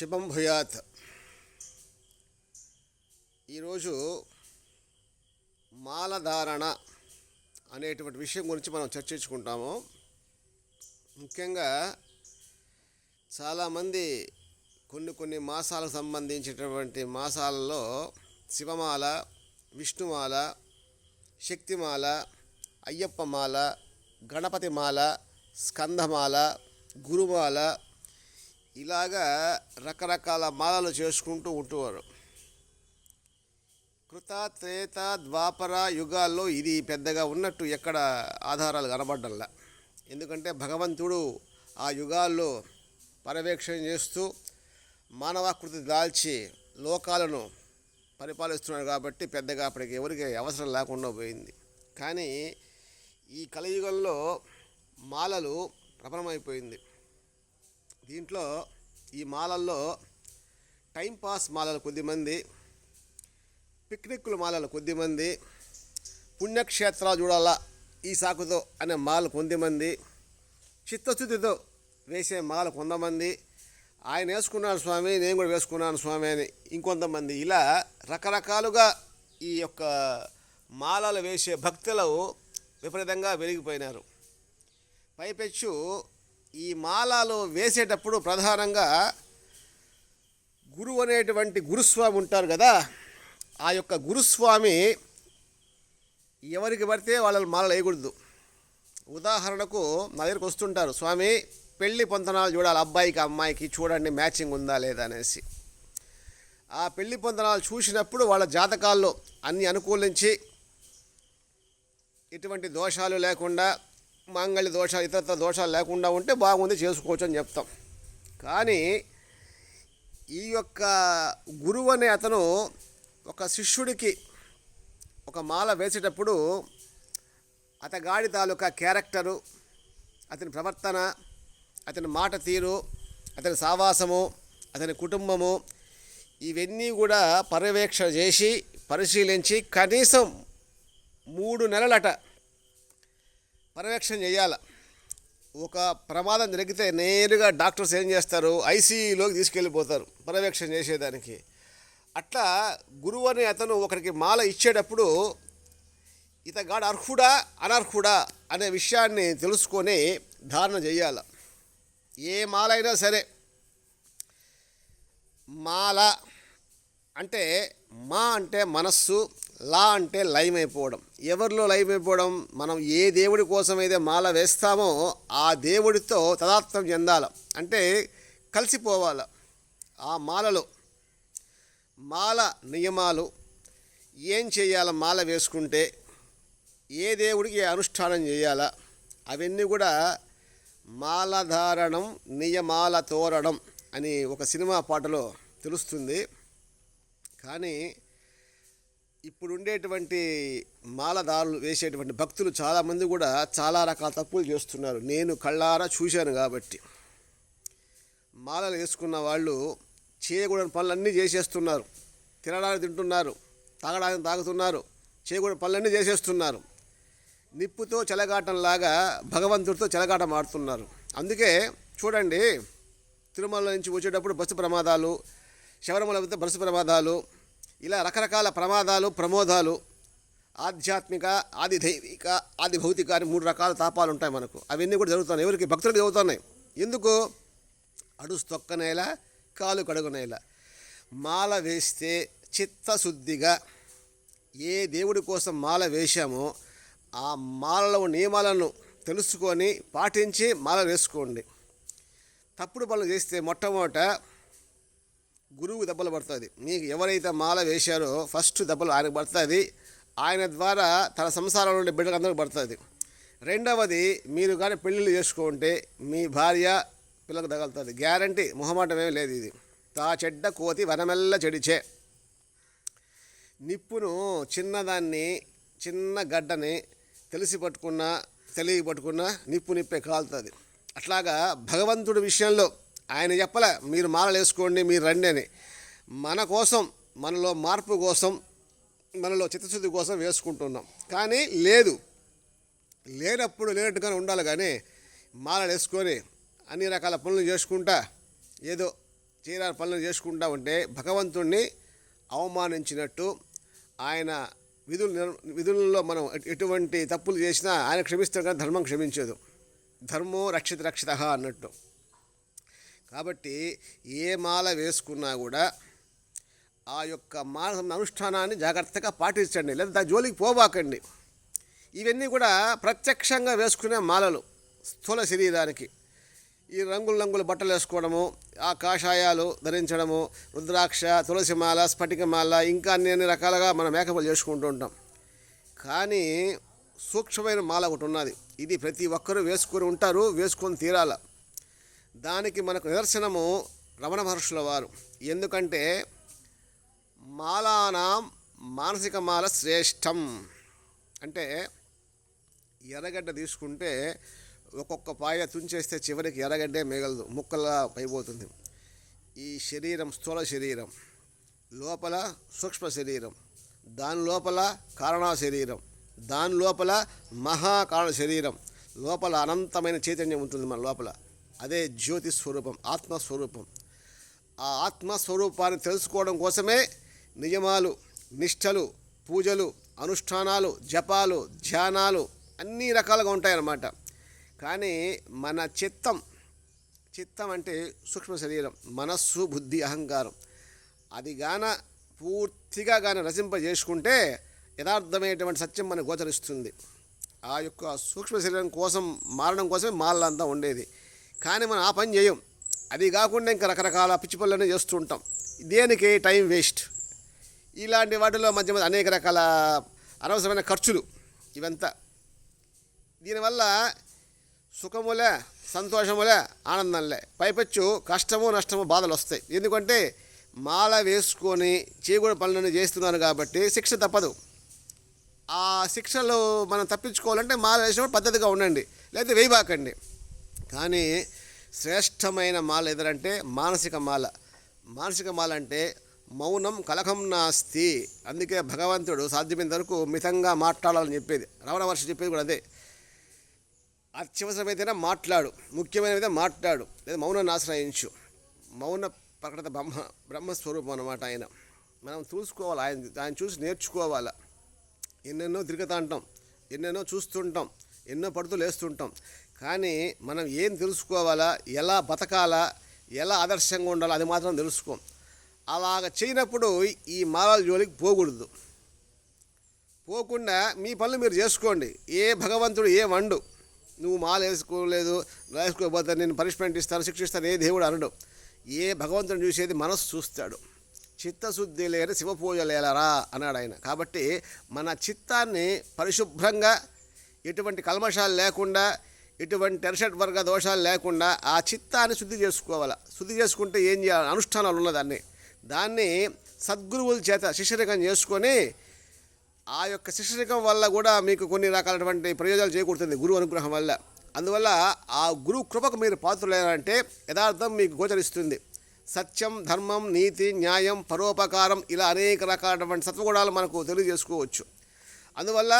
శుభం భూయాత్. ఈరోజు మాలధారణ అనేటువంటి విషయం గురించి మనం చర్చించుకుంటాము. ముఖ్యంగా చాలామంది కొన్ని కొన్ని మాసాలకు సంబంధించినటువంటి మాసాలలో శివమాల విష్ణుమాల శక్తిమాల అయ్యప్పమాల గణపతిమాల స్కందమాల గురుమాల ఇలాగా రకరకాల మాలలు చేసుకుంటూ ఉంటేవారు కృత త్రేత ద్వాపర యుగాల్లో ఇది పెద్దగా ఉన్నట్టు ఎక్కడ ఆధారాలు కనబడ్డంలా. ఎందుకంటే భగవంతుడు ఆ యుగాల్లో పర్యవేక్షణ చేస్తూ మానవాకృతి దాల్చి లోకాలను పరిపాలిస్తున్నాడు కాబట్టి పెద్దగా అప్పటికి ఎవరికి అవసరం లేకుండా పోయింది. కానీ ఈ కలియుగంలో మాలలు ప్రబలమైపోయింది. దీంట్లో ఈ మాలల్లో టైంపాస్ మాలలు కొద్దిమంది పిక్నిక్లు మాలలు కొద్దిమంది పుణ్యక్షేత్రాలు చూడాలా ఈ సాకుతో అనే మాలు కొంతమంది చిత్తశుద్ధితో వేసే మాల కొంతమంది ఆయన వేసుకున్నాడు స్వామి నేను కూడా వేసుకున్నాను స్వామి అని ఇంకొంతమంది. ఇలా రకరకాలుగా ఈ యొక్క మాలలు వేసే భక్తులు విపరీతంగా వెలిగిపోయినారు. పైపెచ్చు ఈ మాలలు వేసేటప్పుడు ప్రధానంగా గురువు అనేటువంటి గురుస్వామి ఉంటారు కదా ఆ యొక్క గురుస్వామి ఎవరికి పడితే వాళ్ళని మాలలు వేయకూడదు. ఉదాహరణకు నా దగ్గరికి వస్తుంటారు స్వామి పెళ్ళి పొంతనాలు చూడాలి అబ్బాయికి అమ్మాయికి చూడండి మ్యాచింగ్ ఉందా లేదా అనేసి. ఆ పెళ్ళి పొంతనాలు చూసినప్పుడు వాళ్ళ జాతకాల్లో అన్ని అనుకూలించి ఎటువంటి దోషాలు లేకుండా మాంగళ్య దోషాలు ఇతరత్ర దోషాలు లేకుండా ఉంటే బాగుంది చేసుకోవచ్చు అని చెప్తాం. కానీ ఈ యొక్క గురువు అనే అతను ఒక శిష్యుడికి ఒక మాల వేసేటప్పుడు అతగాడి తాలూకా క్యారెక్టరు అతని ప్రవర్తన అతని మాట తీరు అతని సావాసము అతని కుటుంబము ఇవన్నీ కూడా పర్యవేక్షణ చేసి పరిశీలించి కనీసం మూడు నెలలట పర్యవేక్షణ చేయాలి. ఒక ప్రమాదం జరిగితే నేరుగా డాక్టర్స్ ఏం చేస్తారు? ఐసీయూలోకి తీసుకెళ్ళిపోతారు పర్యవేక్షణ చేసేదానికి. అట్లా గురువు అనే అతను ఒకరికి మాల ఇచ్చేటప్పుడు ఇతగాడు అర్హుడా అనర్హుడా అనే విషయాన్ని తెలుసుకొని ధారణ చేయాలి. ఏ మాల అయినా సరే మాల అంటే మా అంటే మనస్సు లా అంటే లైవ్ అయిపోవడం ఎవరిలో లైవ్ అయిపోవడం మనం ఏ దేవుడి కోసమైతే మాల వేస్తామో ఆ దేవుడితో తదాత్వం చెందాలి. అంటే కలిసిపోవాలి. ఆ మాలలో మాల నియమాలు ఏం చేయాలి? మాల వేసుకుంటే ఏ దేవుడికి అనుష్ఠానం చేయాలా? అవన్నీ కూడా మాలధారణం నియమాల తోరణం అని ఒక సినిమా పాటలో తెలుస్తుంది. కానీ ఇప్పుడు ఉండేటువంటి మాలదారులు వేసేటువంటి భక్తులు చాలామంది కూడా చాలా రకాల తప్పులు చేస్తున్నారు. నేను కళ్ళారా చూశాను కాబట్టి. మాలలు వేసుకున్న వాళ్ళు చేయకూడని పనులన్నీ చేసేస్తున్నారు. తినడానికి తింటున్నారు తాగడానికి తాగుతున్నారు చేయకూడని పనులన్నీ చేసేస్తున్నారు. నిప్పుతో చెలగాటంలాగా భగవంతుడితో చెలగాటం ఆడుతున్నారు. అందుకే చూడండి తిరుమల నుంచి వచ్చేటప్పుడు బస్సు ప్రమాదాలు శబరిమల వెళ్తే బస్సు ప్రమాదాలు ఇలా రకరకాల ప్రమాదాలు ప్రమోదాలు ఆధ్యాత్మిక ఆది దైవిక ఆది భౌతిక అని మూడు రకాల తాపాలు ఉంటాయి మనకు. అవన్నీ కూడా జరుగుతున్నాయి. ఎవరికి? భక్తులకు జరుగుతున్నాయి. ఎందుకు? అడుసు తొక్కనేలా కాలు కడుగునేల మాల వేస్తే చిత్తశుద్ధిగా ఏ దేవుడి కోసం మాల వేశామో ఆ మాలలో నియమాలను తెలుసుకొని పాటించి మాల వేసుకోండి. తప్పుడు పనులు చేస్తే మొట్టమొదట గురువు దెబ్బలు పడుతుంది. మీకు ఎవరైతే మాల వేశారో ఫస్ట్ దెబ్బలు ఆయనకు పడుతుంది. ఆయన ద్వారా తన సంసారంలో ఉండే బిడ్డలకు అందరికి పడుతుంది. రెండవది మీరు కానీ పెళ్ళిళ్ళు చేసుకుంటే మీ భార్య పిల్లలకు తగలుతుంది. గ్యారంటీ మొహమాటమే లేదు ఇది. తా చెడ్డ కోతి వనమెల్ల చెడిచే. నిప్పును చిన్నదాన్ని చిన్న గడ్డని తెలిసి పట్టుకున్నా తెలియ పట్టుకున్నా నిప్పు నిప్పే కాలుతుంది. అట్లాగా భగవంతుడి విషయంలో ఆయన చెప్పలే మీరు మాలలు వేసుకోండి మీరు రండి అని. మన కోసం మనలో మార్పు కోసం మనలో చిత్తశుద్ధి కోసం వేసుకుంటున్నాం. కానీ లేదు. లేనప్పుడు లేనట్టుగానే ఉండాలి కానీ మాలలు వేసుకొని అన్ని రకాల పనులు చేసుకుంటా ఏదో చేయరాని పనులు చేసుకుంటా ఉంటే భగవంతుణ్ణి అవమానించినట్టు ఆయన విధులు విధులలో మనం ఎటువంటి తప్పులు చేసినా ఆయన క్షమిస్తాడు కానీ ధర్మం క్షమించదు. ధర్మో రక్షిత రక్షిత అన్నట్టు. కాబట్టి ఏ మాల వేసుకున్నా కూడా ఆ యొక్క మాల అనుష్ఠానాన్ని జాగ్రత్తగా పాటించండి లేదా దాని జోలికి పోబాకండి. ఇవన్నీ కూడా ప్రత్యక్షంగా వేసుకునే మాలలు స్థూల శరీరానికి. ఈ రంగుల రంగుల బట్టలు వేసుకోవడము ఆ కాషాయాలు ధరించడము రుద్రాక్ష తులసిమాల స్ఫటికమాల ఇంకా అన్ని అన్ని రకాలుగా మనం మేకపులు చేసుకుంటూ ఉంటాం. కానీ సూక్ష్మమైన మాల ఒకటి ఉన్నది. ఇది ప్రతి ఒక్కరూ వేసుకొని ఉంటారు వేసుకొని తీరాల. దానికి మనకు నిదర్శనము రమణ మహర్షుల వారు. ఎందుకంటే మాలానాం మానసిక మాల శ్రేష్టం. అంటే ఎర్రగడ్డ తీసుకుంటే ఒక్కొక్క పాయ తుంచేస్తే చివరికి ఎర్రగడ్డే మిగలదు ముక్కలా పైపోతుంది ఈ శరీరం స్థూల శరీరం లోపల సూక్ష్మ శరీరం దాని లోపల కారణ శరీరం దాని లోపల మహాకారణ శరీరం లోపల అనంతమైన చైతన్యం ఉంటుంది మన లోపల. అదే జ్యోతి స్వరూపం ఆత్మస్వరూపం ఆ ఆత్మస్వరూపాన్ని తెలుసుకోవడం కోసమే నియమాలు నిష్టలు పూజలు అనుష్ఠానాలు జపాలు ధ్యానాలు అన్ని రకాలుగా ఉంటాయన్నమాట. కానీ మన చిత్తం చిత్తం అంటే సూక్ష్మ శరీరం మనస్సు బుద్ధి అహంకారం. అది గాన పూర్తిగా గాన రచింపజేసుకుంటే యథార్థమైనటువంటి సత్యం మనకు గోచరిస్తుంది. ఆ యొక్క సూక్ష్మ శరీరం కోసం మారడం కోసమే మాలంతా ఉండేది. కానీ మనం ఆ పని చేయం. అది కాకుండా ఇంకా రకరకాల పిచ్చి పనులను చేస్తూ ఉంటాం. దేనికి టైం వేస్ట్? ఇలాంటి వాటిలో మధ్య మధ్య అనేక రకాల అనవసరమైన ఖర్చులు ఇవంతా. దీనివల్ల సుఖములే సంతోషములే ఆనందంలే. పైపెచ్చు కష్టము నష్టము బాధలు వస్తాయి. ఎందుకంటే మాల వేసుకొని చేయకూడని పనులను చేస్తున్నాను కాబట్టి శిక్ష తప్పదు. ఆ శిక్షలు మనం తప్పించుకోవాలంటే మాల వేసినప్పుడు పద్ధతిగా ఉండండి. లేకపోతే వేయబాకండి కానీ శ్రేష్టమైన మాల ఎదరంటే మానసిక మాల. మానసిక మాల అంటే మౌనం కలకం నాస్తి. అందుకే భగవంతుడు సాధ్యమైనంత వరకు మితంగా మాట్లాడాలని చెప్పేది. రమణ మహర్షి చెప్పేది కూడా అదే. అత్యవసరమైతేనే మాట్లాడు. ముఖ్యమైనదైతే మాట్లాడు. లేదా మౌనాన్ని ఆశ్రయించు మౌన ప్రకటన బ్రహ్మ బ్రహ్మస్వరూపం అన్నమాట ఆయన. మనం చూసుకోవాలి. ఆయన ఆయన చూసి నేర్చుకోవాలి? ఎన్నెన్నో తిరుగుతా ఉంటాం ఎన్నెన్నో చూస్తుంటాం. ఎన్నో పడుతూ లేస్తుంటాం. కానీ మనం ఏం తెలుసుకోవాలా? ఎలా బతకాలా? ఎలా ఆదర్శంగా ఉండాలో? అది మాత్రం తెలుసుకోం. అలాగ చేయనప్పుడు ఈ మాలల జోలికి పోకూడదు. పోకుండా మీ పనులు మీరు చేసుకోండి. ఏ భగవంతుడు ఏ వండు. నువ్వు మాల వేసుకోలేదు వేసుకోకపోతే నేను పనిష్మెంట్ ఇస్తాను శిక్షిస్తాను ఏ దేవుడు అనడు. ఏ భగవంతుని చూసేది మనసు చూస్తాడు. చిత్తశుద్ధి లేని శివ పూజలేలరా అన్నాడు ఆయన. కాబట్టి మన చిత్తాన్ని పరిశుభ్రంగా ఎటువంటి కల్మషాలు లేకుండా ఇటువంటి టెర్షట్ వర్గ దోషాలు లేకుండా ఆ చిత్తాన్ని శుద్ధి చేసుకోవాలి. శుద్ధి చేసుకుంటే ఏం చేయాలి? అనుష్ఠానాలు ఉన్నదాన్ని దాన్ని. సద్గురువుల చేత శిష్యరికం చేసుకొని ఆ యొక్క శిష్యరికం వల్ల కూడా మీకు కొన్ని రకాలైనటువంటి ప్రయోజనాలు చేకూరుతుంది గురువు అనుగ్రహం వల్ల. అందువల్ల ఆ గురువు కృపకు మీరు పాత్రులేనంటే యథార్థం మీకు గోచరిస్తుంది. సత్యం ధర్మం నీతి న్యాయం పరోపకారం ఇలా అనేక రకాలైనటువంటి సత్వగుణాలు మనకు తెలియజేసుకోవచ్చు. అందువల్ల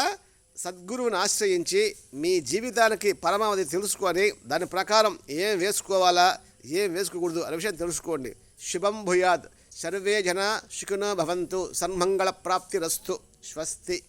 సద్గురువుని ఆశ్రయించి మీ జీవితానికి పరమావధి తెలుసుకొని దాని ప్రకారం ఏం వేసుకోవాలా ఏం వేసుకోకూడదు అనే విషయం తెలుసుకోండి. శుభం భూయాద్ సర్వే జన శుకునో భవంతు. సన్మంగళ ప్రాప్తిరస్తు స్వస్తి.